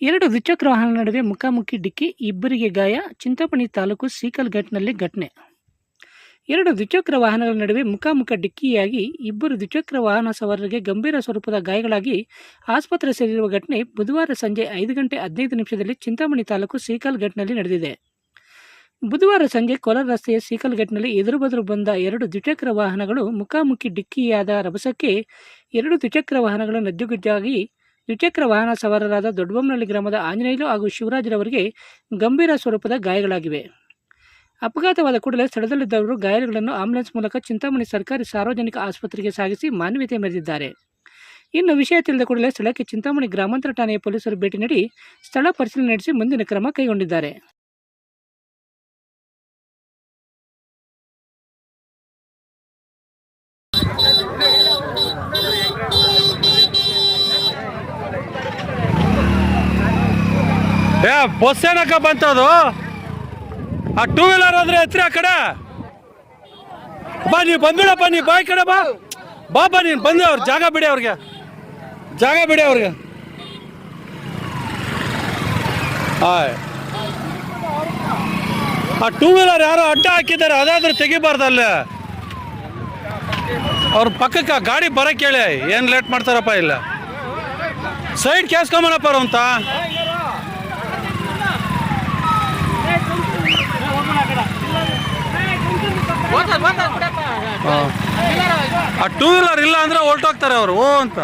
ಎರಡು ದ್ವಿಚಕ್ರ ವಾಹನ ನಡುವೆ ಮುಖಾಮುಖಿ ಡಿಕ್ಕಿ, ಇಬ್ಬರಿಗೆ ಗಾಯ, ಚಿಂತಾಮಣಿ ತಾಲೂಕು ಸೀಕಲ್ಘಟ್ನಲ್ಲಿ ಘಟನೆ. ಎರಡು ದ್ವಿಚಕ್ರ ವಾಹನಗಳ ನಡುವೆ ಮುಖಾಮುಖ ಡಿಕ್ಕಿಯಾಗಿ ಇಬ್ಬರು ದ್ವಿಚಕ್ರ ವಾಹನ ಸವಾರರಿಗೆ ಗಂಭೀರ ಸ್ವರೂಪದ ಗಾಯಗಳಾಗಿ ಆಸ್ಪತ್ರೆ ಸೇರಿರುವ ಘಟನೆ ಬುಧವಾರ ಸಂಜೆ ಐದು ಗಂಟೆ ಹದಿನೈದು ನಿಮಿಷದಲ್ಲಿ ಚಿಂತಾಮಣಿ ತಾಲೂಕು ಸೀಕಲ್ಘಟ್ನಲ್ಲಿ ನಡೆದಿದೆ. ಬುಧವಾರ ಸಂಜೆ ಕೋಲಾರ ರಸ್ತೆಯ ಸೀಕಲ್ಘಟ್ನಲ್ಲಿ ಎದುರು ಬದುರು ಬಂದ ಎರಡು ದ್ವಿಚಕ್ರ ವಾಹನಗಳು ಮುಖಾಮುಖಿ ಡಿಕ್ಕಿಯಾದ ರಭಸಕ್ಕೆ ಎರಡು ದ್ವಿಚಕ್ರ ವಾಹನಗಳು ನಜ್ಜುಗುಜ್ಜಾಗಿ ದ್ವಿಚಕ್ರ ವಾಹನ ಸವಾರರಾದ ದೊಡ್ಡಬೊಮ್ಮನಹಳ್ಳಿ ಗ್ರಾಮದ ಆಂಜನೇಯಲು ಹಾಗೂ ಶಿವರಾಜರವರಿಗೆ ಗಂಭೀರ ಸ್ವರೂಪದ ಗಾಯಗಳಾಗಿವೆ. ಅಪಘಾತವಾದ ಕೂಡಲೇ ಸ್ಥಳದಲ್ಲಿದ್ದವರು ಗಾಯಾಳುಗಳನ್ನು ಆಂಬ್ಯುಲೆನ್ಸ್ ಮೂಲಕ ಚಿಂತಾಮಣಿ ಸರ್ಕಾರಿ ಸಾರ್ವಜನಿಕ ಆಸ್ಪತ್ರೆಗೆ ಸಾಗಿಸಿ ಮಾನವೀಯತೆ ಮೆರೆದಿದ್ದಾರೆ. ಇನ್ನು ವಿಷಯ ತಿಳಿದ ಕೂಡಲೇ ಸ್ಥಳಕ್ಕೆ ಚಿಂತಾಮಣಿ ಗ್ರಾಮಾಂತರ ಠಾಣೆಯ ಪೊಲೀಸರು ಭೇಟಿ ನೀಡಿ ಸ್ಥಳ ಪರಿಶೀಲನೆ ನಡೆಸಿ ಮುಂದಿನ ಕ್ರಮ ಕೈಗೊಂಡಿದ್ದಾರೆ. ಬಸ್ ಏನಕ್ಕ ಬಂತದು? ಆ ಟೂ ವೀಲರ್ ಆದ್ರೆ ಹತ್ರ ಆ ಕಡೆ? ಬಾ, ನೀವು ಬಂದ್ಬಿಡಪ್ಪ ನೀ ಬಾಯ್ ಕಡೆ ಬಾ. ಬಾ ಬಾ, ನೀನು ಬಂದು ಅವ್ರ ಜಾಗ ಬಿಡಿ ಅವ್ರಿಗೆ. ಜಾಗ ಬಿಡಿ ಅವ್ರಿಗೆ. ಹಾಯ್ ಆ ಟೂ ವೀಲರ್ ಯಾರೋ ಅಡ್ಡ ಹಾಕಿದ್ದಾರೆ, ಅದಾದ್ರೂ ತೆಗಿಬಾರ್ದು ಅವ್ರ ಪಕ್ಕಕ್ಕೆ ಗಾಡಿ ಬರಕ್ಕೆ ಹೇಳಿ, ಏನು ಲೇಟ್ ಮಾಡ್ತಾರಪ್ಪ ಇಲ್ಲ. ಸೈಡ್ ಕೇಸ್ಕೊಂಬನಪ್ಪ ಅಂತ. ಆ ಟೂ ವೀಲರ್ ಇಲ್ಲ ಅಂದ್ರೆ ಹೊರ್ಟೋಗ್ತಾರೆ ಅವರು ಓ ಅಂತ.